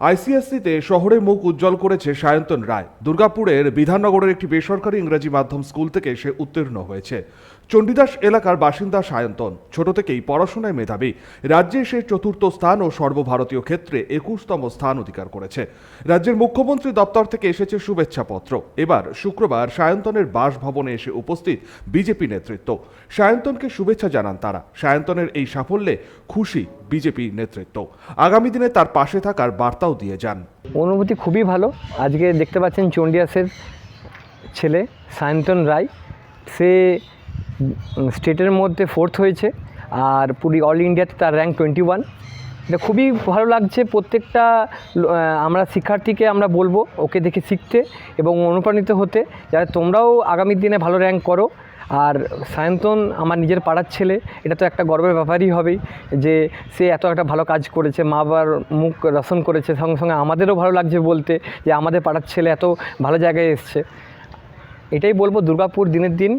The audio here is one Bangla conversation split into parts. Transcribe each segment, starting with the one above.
আইসিএসসিতে শহরে মুখ উজ্জ্বল করেছে সায়ন্তন রায়। দুর্গাপুরের বিধাননগরের একটি বেসরকারি ইংরেজি মাধ্যম স্কুল থেকে সে উত্তীর্ণ হয়েছে। চণ্ডীদাস এলাকার বাসিন্দা সায়ন্তন। ছোট থেকেই পড়াশোনায় মেধাবী। রাজ্যে সে চতুর্থ স্থান ও সর্বভারতীয় ক্ষেত্রে একুশতম স্থান অধিকার করেছে। রাজ্যের মুখ্যমন্ত্রী দপ্তর থেকে এসেছে শুভেচ্ছাপত্র। এবার শুক্রবার সায়ন্তনের বাসভবনে এসে উপস্থিত বিজেপি নেতৃত্ব। সায়ন্তনকে শুভেচ্ছা জানান তারা। সায়ন্তনের এই সাফল্যে খুশি বিজেপি নেতৃত্ব। আগামী দিনে তার পাশে থাকার বার্তাও দিয়ে যান। অনুভূতি খুবই ভালো। আজকে দেখতে পাচ্ছেন চন্ডিয়াসের ছেলে সায়ন্তন রায়। সে স্টেটের মধ্যে ফোর্থ হয়েছে আর পুরি অল ইন্ডিয়াতে তার র্যাঙ্ক টোয়েন্টি ওয়ান এটা খুবই ভালো লাগছে, প্রত্যেকটা আমরা শিক্ষার্থীকে আমরা বলব ওকে দেখে শিখতে এবং অনুপ্রাণিত হতে, যাতে তোমরাও আগামী দিনে ভালো র্যাঙ্ক করো। আর সায়ন্তন আমার নিজের পাড়ার ছেলে, এটা তো একটা গর্বের ব্যাপারই হবেই যে সে এত একটা ভালো কাজ করেছে, মা বাবার মুখ রসন করেছে, সঙ্গে সঙ্গে আমাদেরও ভালো লাগছে বলতে যে আমাদের পাড়ার ছেলে এত ভালো জায়গায় এসছে। এটাই বলব, দুর্গাপুর দিনের দিন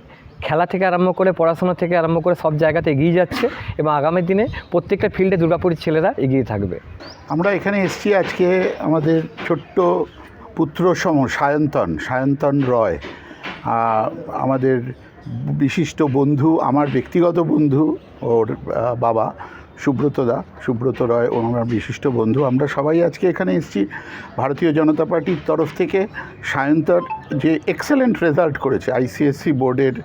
খেলা থেকে আরম্ভ করে পড়াশোনা থেকে আরম্ভ করে সব জায়গাতে এগিয়ে যাচ্ছে এবং আগামী দিনে প্রত্যেকটা ফিল্ডে দুর্গাপুরের ছেলেরা এগিয়ে থাকবে। আমরা এখানে এসছি আজকে আমাদের ছোট্ট পুত্র সম, সায়ন্তন সায়ন্তন রয় আমাদের বিশিষ্ট বন্ধু, আমার ব্যক্তিগত বন্ধু, ওর বাবা। সুব্রত দা সুব্রত রয় ও আমার বিশিষ্ট বন্ধু। আমরা সবাই আজকে এখানে এসেছি। ভারতীয় জনতা পার্টির তরফ থেকে সায়ন্তর যে এক্সেলেন্ট রেজাল্ট করেছে আইসিএসসি বোর্ডের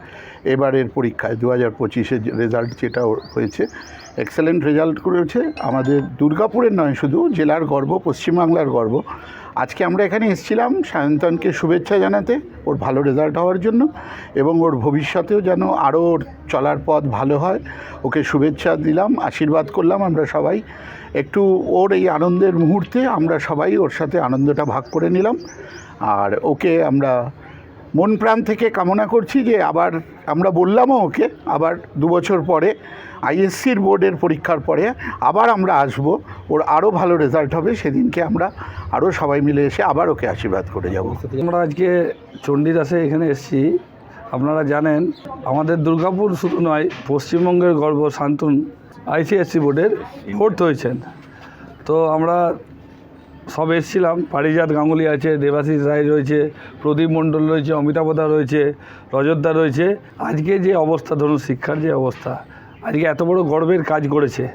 এবারের পরীক্ষায় দু হাজার পঁচিশের রেজাল্ট যেটা হয়েছে এক্সেলেন্ট রেজাল্ট করেছে। আমাদের দুর্গাপুরের নয় শুধু, জেলার গর্ব, পশ্চিমবাংলার গর্ব। আজকে আমরা এখানে এসেছিলাম সায়ন্তনকে শুভেচ্ছা জানাতে, ওর ভালো রেজাল্ট হওয়ার জন্য এবং ওর ভবিষ্যতেও যেন আরও ওর চলার পথ ভালো হয়। ওকে শুভেচ্ছা দিলাম, আশীর্বাদ করলাম আমরা সবাই। একটু ওর এই আনন্দের মুহূর্তে আমরা সবাই ওর সাথে আনন্দটা ভাগ করে নিলাম। আর ওকে আমরা মন প্রাণ থেকে কামনা করছি যে আবার আমরা বললামও ওকে, আবার দু বছর পরে আইএসসির বোর্ডের পরীক্ষার পরে আবার আমরা আসব, ওর আরও ভালো রেজাল্ট হবে, সেদিনকে আমরা আরও সবাই মিলে এসে আবার ওকে আশীর্বাদ করে যাব। আমরা আজকে চণ্ডীদাসে এখানে এসেছি। আপনারা জানেন, আমাদের দুর্গাপুর শুধু নয়, পশ্চিমবঙ্গের গর্ব শান্তন আইসিএসসি বোর্ডের ফোর্থ হয়েছেন। তো আমরা সব এসছিলাম। পারিজাত গাঙ্গুলি আছে, দেবাশিস রায় রয়েছে, প্রদীপ মণ্ডল রয়েছে অমিতাভদা রয়েছে রজতদা রয়েছে। আজকে যে অবস্থা, ধরুন শিক্ষার যে অবস্থা, আজকে এত বড় গর্বের কাজ করেছে।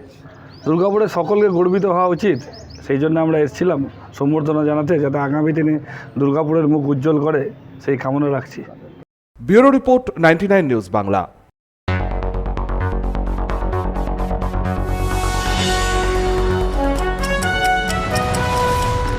দুর্গাপুরে সকলকে গর্বিত হওয়া উচিত। সেই জন্য আমরা এসেছিলাম সম্বর্ধনা জানাতে, যাতে আগামী দিনে দুর্গাপুরের মুখ উজ্জ্বল করে, সেই কামনা রাখছি। Bureau report ninety news Bangla.